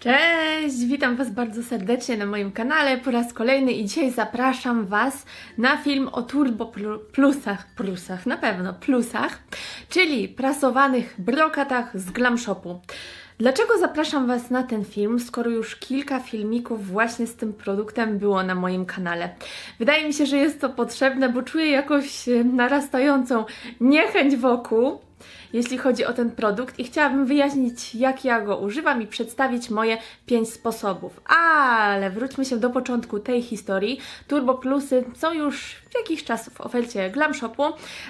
Cześć, witam Was bardzo serdecznie na moim kanale po raz kolejny i dzisiaj zapraszam Was na film o turbo plu- plusach, plusach, na pewno plusach, czyli prasowanych brokatach z Glam Shopu. Dlaczego zapraszam Was na ten film, skoro już kilka filmików właśnie z tym produktem było na moim kanale? Wydaje mi się, że jest to potrzebne, bo czuję jakąś e, narastającą niechęć wokół jeśli chodzi o ten produkt i chciałabym wyjaśnić, jak ja go używam i przedstawić moje 5 sposobów. Ale wróćmy się do początku tej historii. Turbo Plusy są już jakiś czas w ofercie Glam Shopu.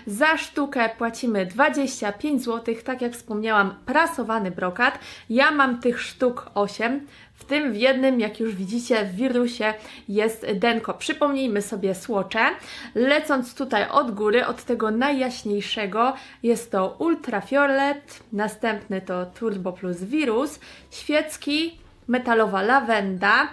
Za sztukę płacimy 25 zł, tak jak wspomniałam, prasowany brokat. Ja mam tych sztuk 8. W tym w jednym, jak już widzicie, w wirusie jest denko. Przypomnijmy sobie słocze. Lecąc tutaj od góry, od tego najjaśniejszego, jest to ultrafiolet, następny to Turbo Plus Wirus, świecki, metalowa lawenda,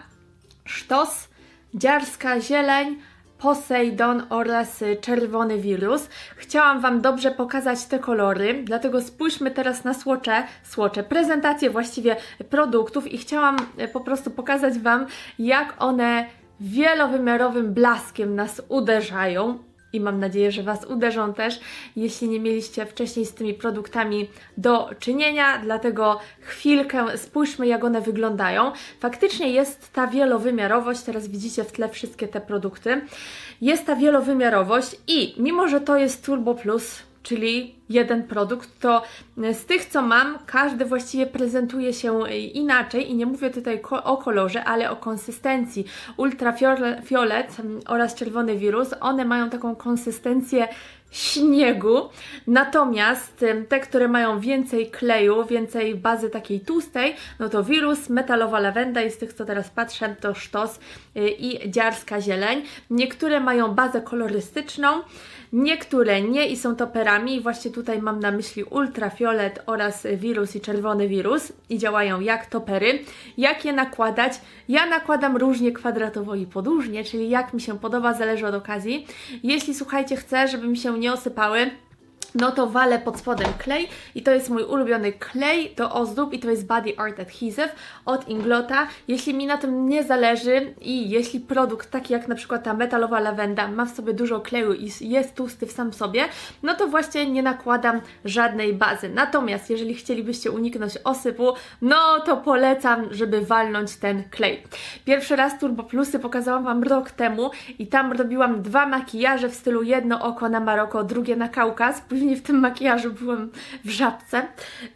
sztos, dziarska zieleń, Poseidon oraz czerwony wirus. Chciałam Wam dobrze pokazać te kolory, dlatego spójrzmy teraz na słocze, słocze, prezentację właściwie produktów i chciałam y, po prostu pokazać Wam, jak one wielowymiarowym blaskiem nas uderzają. I mam nadzieję, że Was uderzą też, jeśli nie mieliście wcześniej z tymi produktami do czynienia. Dlatego chwilkę spójrzmy, jak one wyglądają. Faktycznie jest ta wielowymiarowość, teraz widzicie w tle wszystkie te produkty. Jest ta wielowymiarowość i mimo, że to jest Turbo Plus, czyli jeden produkt, to z tych, co mam, każdy właściwie prezentuje się inaczej i nie mówię tutaj o kolorze, ale o konsystencji. Ultrafiolet oraz czerwony wirus, one mają taką konsystencję śniegu, natomiast te, które mają więcej kleju, więcej bazy takiej tłustej, no to wirus, metalowa lawenda i z tych, co teraz patrzę, to sztos y, i dziarska zieleń. Niektóre mają bazę kolorystyczną, niektóre nie i są toperami i właśnie tutaj mam na myśli ultrafiolet oraz wirus i czerwony wirus i działają jak topery. Jak je nakładać? Ja nakładam różnie kwadratowo i podłużnie, czyli jak mi się podoba, zależy od okazji. Jeśli słuchajcie, chcę, żeby mi się nie osypały, no to walę pod spodem klej i to jest mój ulubiony klej do ozdób i to jest Body Art Adhesive od Inglota. Jeśli mi na tym nie zależy i jeśli produkt taki jak na przykład ta metalowa lawenda ma w sobie dużo kleju i jest tłusty w sam sobie, no to właśnie nie nakładam żadnej bazy. Natomiast jeżeli chcielibyście uniknąć osypu, no to polecam, żeby walnąć ten klej. Pierwszy raz Turbo Plusy pokazałam Wam rok temu i tam robiłam dwa makijaże w stylu jedno oko na Maroko, drugie na Kaukaz. Później w tym makijażu byłam w żabce,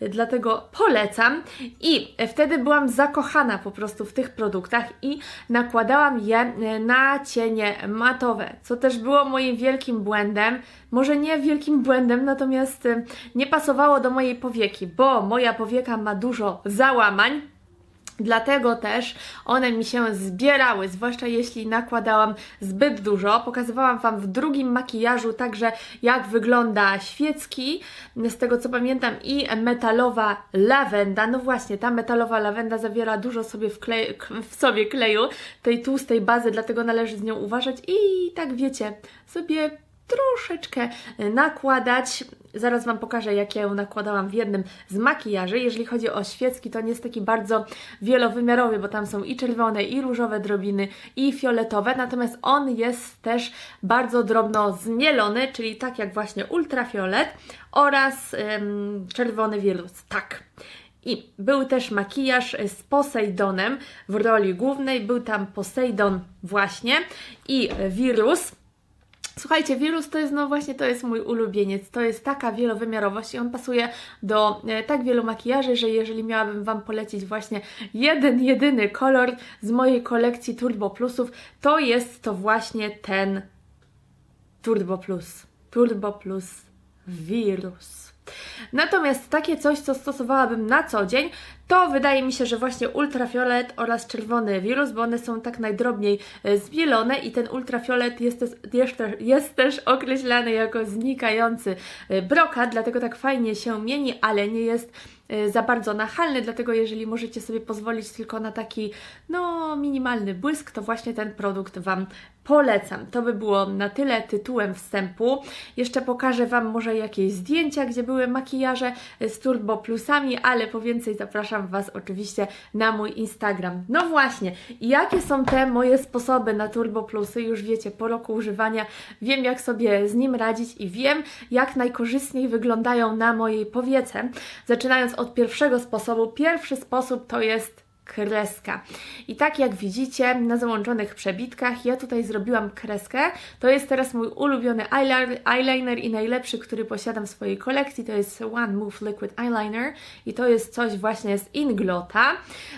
dlatego polecam. I wtedy byłam zakochana po prostu w tych produktach i nakładałam je na cienie matowe, co też było moim wielkim błędem. Może nie wielkim błędem, natomiast nie pasowało do mojej powieki, bo moja powieka ma dużo załamań. Dlatego też one mi się zbierały, zwłaszcza jeśli nakładałam zbyt dużo. Pokazywałam Wam w drugim makijażu także jak wygląda świecki, z tego co pamiętam i metalowa lawenda. No właśnie, ta metalowa lawenda zawiera dużo sobie w, w sobie kleju, tej tłustej bazy, dlatego należy z nią uważać i tak wiecie, sobie troszeczkę nakładać. Zaraz Wam pokażę, jak ja ją nakładałam w jednym z makijaży. Jeżeli chodzi o świecki, to nie jest taki bardzo wielowymiarowy, bo tam są i czerwone, i różowe drobiny, i fioletowe. Natomiast on jest też bardzo drobno zmielony, czyli tak jak właśnie ultrafiolet oraz ym, czerwony wirus. Tak. I był też makijaż z Poseidonem w roli głównej. Był tam Poseidon właśnie i wirus. Słuchajcie, wirus to jest, no właśnie, to jest mój ulubieniec. To jest taka wielowymiarowość i on pasuje do e, tak wielu makijaży, że jeżeli miałabym Wam polecić właśnie jeden, jedyny kolor z mojej kolekcji Turbo Plusów, to jest to właśnie ten Turbo Plus. Turbo Plus Wirus. Natomiast takie coś, co stosowałabym na co dzień, to wydaje mi się, że właśnie ultrafiolet oraz czerwony wirus, bo one są tak najdrobniej e, zmielone i ten ultrafiolet jest jest, jest też określany jako znikający e, brokat, dlatego tak fajnie się mieni, ale nie jest y, za bardzo nachalny, dlatego jeżeli możecie sobie pozwolić tylko na taki no minimalny błysk, to właśnie ten produkt Wam polecam. To by było na tyle tytułem wstępu. Jeszcze pokażę Wam może jakieś zdjęcia, gdzie były makijaże z turbo plusami, ale po więcej zapraszam Was oczywiście na mój Instagram. No właśnie, jakie są te moje sposoby na turbo plusy? Już wiecie, po roku używania wiem jak sobie z nim radzić i wiem jak najkorzystniej wyglądają na mojej powiece. Zaczynając od pierwszego sposobu. Pierwszy sposób to jest kreska. I tak jak widzicie na załączonych przebitkach, ja tutaj zrobiłam kreskę. To jest teraz mój ulubiony eyeliner, i najlepszy, który posiadam w swojej kolekcji. To jest One Move Liquid Eyeliner i to jest coś właśnie z Inglota.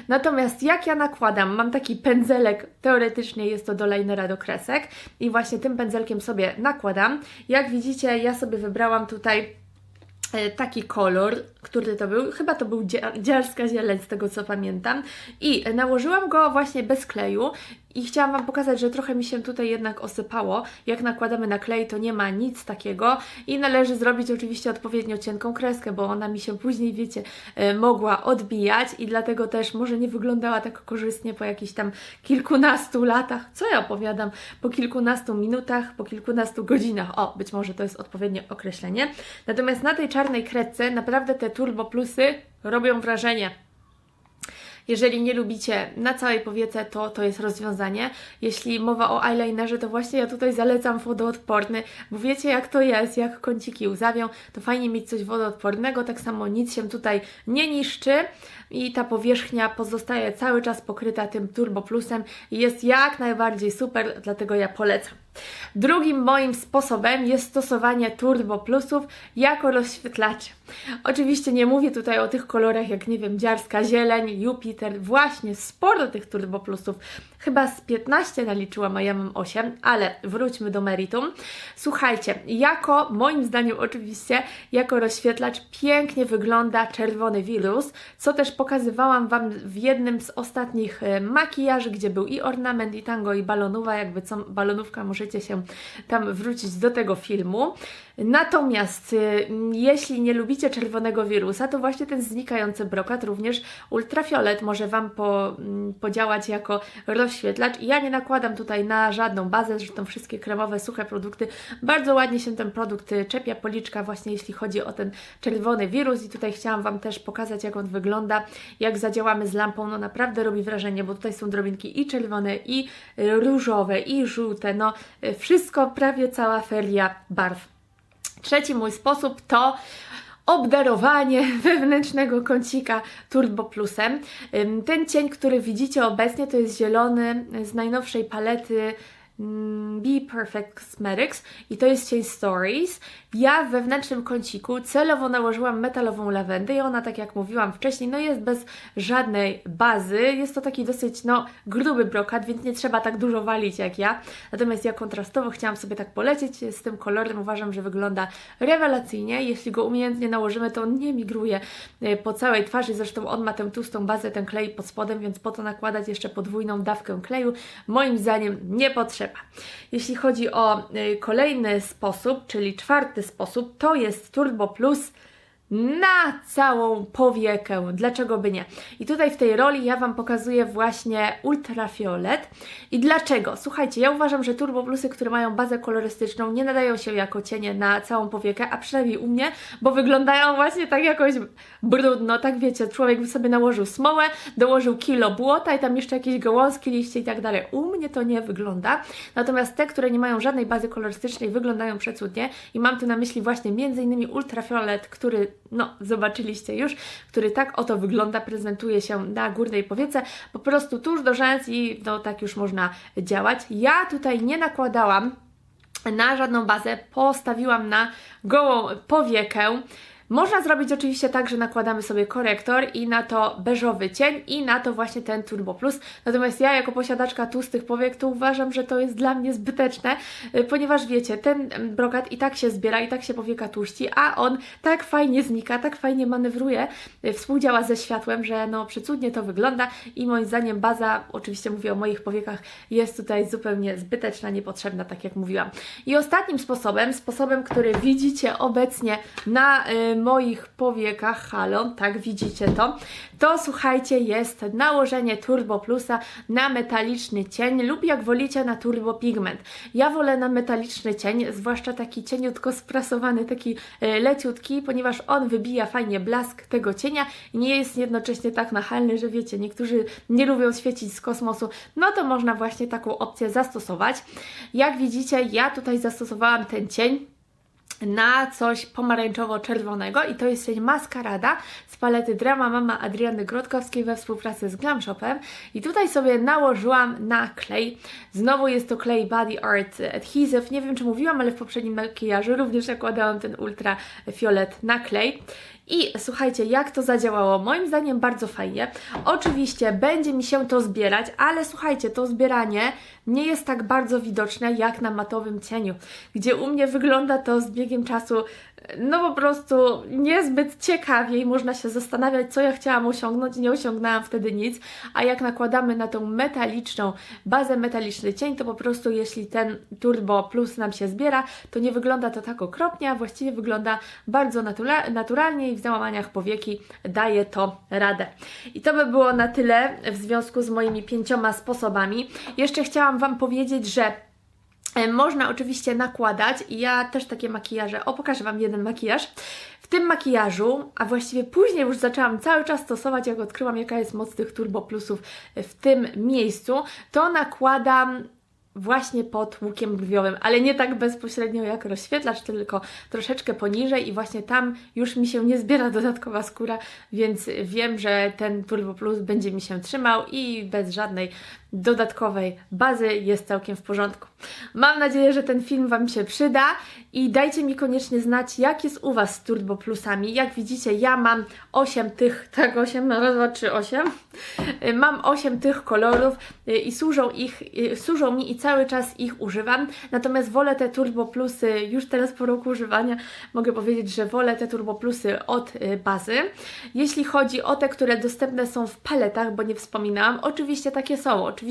Natomiast jak ja nakładam, mam taki pędzelek, teoretycznie jest to do linera do kresek i właśnie tym pędzelkiem sobie nakładam. Jak widzicie, ja sobie wybrałam tutaj e, taki kolor, który to był, chyba to był dzia- dziarska zieleń z tego co pamiętam i nałożyłam go właśnie bez kleju i chciałam Wam pokazać, że trochę mi się tutaj jednak osypało. Jak nakładamy na klej, to nie ma nic takiego i należy zrobić oczywiście odpowiednio cienką kreskę, bo ona mi się później, wiecie, e, mogła odbijać i dlatego też może nie wyglądała tak korzystnie po jakichś tam kilkunastu latach. Co ja opowiadam? Po kilkunastu minutach, po kilkunastu godzinach. O, być może to jest odpowiednie określenie. Natomiast na tej czarnej kredce naprawdę te turbo plusy robią wrażenie. Jeżeli nie lubicie na całej powiece, to to jest rozwiązanie. Jeśli mowa o eyelinerze, to właśnie ja tutaj zalecam wodoodporny, bo wiecie jak to jest, jak kąciki łzawią, to fajnie mieć coś wodoodpornego, tak samo nic się tutaj nie niszczy i ta powierzchnia pozostaje cały czas pokryta tym Turbo Plusem i jest jak najbardziej super, dlatego ja polecam. Drugim moim sposobem jest stosowanie Turbo Plusów jako rozświetlaczy. Oczywiście nie mówię tutaj o tych kolorach jak, nie wiem, dziarska zieleń, Jupiter, właśnie sporo tych Turbo Plusów. Chyba z 15 naliczyłam, a mam 8, ale wróćmy do meritum. Słuchajcie, jako, moim zdaniem oczywiście, jako rozświetlacz pięknie wygląda czerwony wirus, co też pokazywałam Wam w jednym z ostatnich e, makijaży, gdzie był i ornament, i tango, i balonowa, jakby co balonówka, możecie się tam wrócić do tego filmu. Natomiast y, jeśli nie lubicie czerwonego wirusa, to właśnie ten znikający brokat, również ultrafiolet może Wam po, mm, podziałać jako rozświetlacz. Ja nie nakładam tutaj na żadną bazę, zresztą wszystkie kremowe, suche produkty, bardzo ładnie się ten produkt y, czepia policzka właśnie jeśli chodzi o ten czerwony wirus i tutaj chciałam Wam też pokazać jak on wygląda, jak zadziałamy z lampą, no naprawdę robi wrażenie, bo tutaj są drobinki i czerwone, i różowe, i żółte, no wszystko, prawie cała feria barw. Trzeci mój sposób to obdarowanie wewnętrznego kącika Turbo Plusem. Ten cień, który widzicie obecnie, to jest zielony z najnowszej palety Be Perfect Cosmetics i to jest cień Stories. Ja w wewnętrznym kąciku celowo nałożyłam metalową lawendę i ona, tak jak mówiłam wcześniej, no jest bez żadnej bazy. Jest to taki dosyć, no, gruby brokat, więc nie trzeba tak dużo walić jak ja. Natomiast ja kontrastowo chciałam sobie tak polecieć z tym kolorem. Uważam, że wygląda rewelacyjnie. Jeśli go umiejętnie nałożymy, to on nie migruje e, po całej twarzy. Zresztą on ma tę tłustą bazę, ten klej pod spodem, więc po to nakładać jeszcze podwójną dawkę kleju. Moim zdaniem nie Jeśli chodzi o e, kolejny sposób, czyli czwarty sposób, to jest Turbo Plus na całą powiekę. Dlaczego by nie? I tutaj w tej roli ja Wam pokazuję właśnie ultrafiolet. I dlaczego? Słuchajcie, ja uważam, że turbo plusy, które mają bazę kolorystyczną, nie nadają się jako cienie na całą powiekę, a przynajmniej u mnie, bo wyglądają właśnie tak jakoś brudno, tak wiecie, człowiek by sobie nałożył smołę, dołożył kilo błota i tam jeszcze jakieś gałązki, liście i tak dalej. U mnie to nie wygląda. Natomiast te, które nie mają żadnej bazy kolorystycznej, wyglądają przecudnie i mam tu na myśli właśnie innymi ultrafiolet, który no, zobaczyliście już, który tak oto wygląda, prezentuje się na górnej powiece, po prostu tuż do rzęs i no tak już można działać. Ja tutaj nie nakładałam na żadną bazę, postawiłam na gołą powiekę. Można zrobić oczywiście tak, że nakładamy sobie korektor i na to beżowy cień i na to właśnie ten Turbo Plus. Natomiast ja jako posiadaczka tłustych powiek to uważam, że to jest dla mnie zbyteczne, y, ponieważ wiecie, ten brokat i tak się zbiera, i tak się powieka tłuści, a on tak fajnie znika, tak fajnie manewruje, y, współdziała ze światłem, że no przecudnie to wygląda i moim zdaniem baza, oczywiście mówię o moich powiekach, jest tutaj zupełnie zbyteczna, niepotrzebna, tak jak mówiłam. I ostatnim sposobem, sposobem, który widzicie obecnie na y, moich powiekach, halo, tak widzicie to, to słuchajcie, jest nałożenie Turbo Plusa na metaliczny cień lub jak wolicie na Turbo Pigment. Ja wolę na metaliczny cień, zwłaszcza taki cieniutko sprasowany, taki e, leciutki, ponieważ on wybija fajnie blask tego cienia i nie jest jednocześnie tak nachalny, że wiecie, niektórzy nie lubią świecić z kosmosu, no to można właśnie taką opcję zastosować. Jak widzicie, ja tutaj zastosowałam ten cień na coś pomarańczowo-czerwonego i to jest cień Maskarada z palety Drama Mama Adriany Grotkowskiej we współpracy z Glam Shopem i tutaj sobie nałożyłam na klej. Znowu jest to klej Body Art Adhesive. Nie wiem, czy mówiłam, ale w poprzednim makijażu również nakładałam ten ultrafiolet na klej. I słuchajcie, jak to zadziałało? Moim zdaniem bardzo fajnie. Oczywiście będzie mi się to zbierać, ale słuchajcie, to zbieranie nie jest tak bardzo widoczne jak na matowym cieniu, gdzie u mnie wygląda to z czasu no po prostu niezbyt ciekawie i można się zastanawiać, co ja chciałam osiągnąć. Nie osiągnęłam wtedy nic, a jak nakładamy na tą metaliczną, bazę metaliczny cień, to po prostu jeśli ten Turbo Plus nam się zbiera, to nie wygląda to tak okropnie, a właściwie wygląda bardzo natura naturalnie i w załamaniach powieki daje to radę. I to by było na tyle w związku z moimi pięcioma sposobami. Jeszcze chciałam Wam powiedzieć, że Można oczywiście nakładać i ja też takie makijaże, o pokażę Wam jeden makijaż. W tym makijażu, a właściwie później już zaczęłam cały czas stosować, jak odkryłam jaka jest moc tych Turbo Plusów w tym miejscu, to nakładam właśnie pod łukiem brwiowym, ale nie tak bezpośrednio jak rozświetlacz, tylko troszeczkę poniżej i właśnie tam już mi się nie zbiera dodatkowa skóra, więc wiem, że ten Turbo Plus będzie mi się trzymał i bez żadnej dodatkowej bazy jest całkiem w porządku. Mam nadzieję, że ten film Wam się przyda i dajcie mi koniecznie znać, jak jest u Was z Turbo Plusami. Jak widzicie, ja mam 8 tych, tak 8, raz, dwa, trzy, 8. Mam 8 tych kolorów y, i służą, ich, y, służą mi i cały czas ich używam. Natomiast wolę te Turbo Plusy już teraz po roku używania. Mogę powiedzieć, że wolę te Turbo Plusy od y, bazy. Jeśli chodzi o te, które dostępne są w paletach, bo nie wspominałam, oczywiście takie są. Oczywiście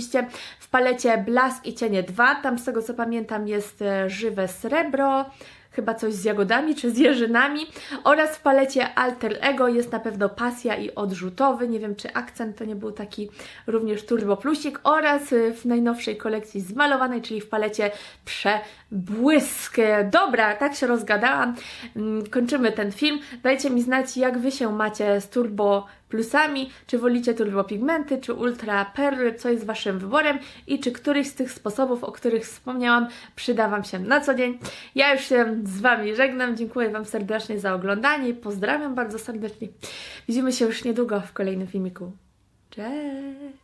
w palecie Blask i Cienie 2, tam z tego co pamiętam jest e, żywe srebro, chyba coś z jagodami czy z jeżynami. Oraz w palecie Alter Ego jest na pewno pasja i odrzutowy, nie wiem czy akcent to nie był taki również turbo plusik. Oraz y, w najnowszej kolekcji zmalowanej, czyli w palecie przebłysk. Dobra, tak się rozgadałam, Mm, kończymy ten film. Dajcie mi znać jak Wy się macie z turbo plusami, czy wolicie turbo pigmenty, czy ultra perły, co jest Waszym wyborem i czy któryś z tych sposobów, o których wspomniałam, przyda Wam się na co dzień. Ja już się z Wami żegnam, dziękuję Wam serdecznie za oglądanie, pozdrawiam bardzo serdecznie. Widzimy się już niedługo w kolejnym filmiku. Cześć!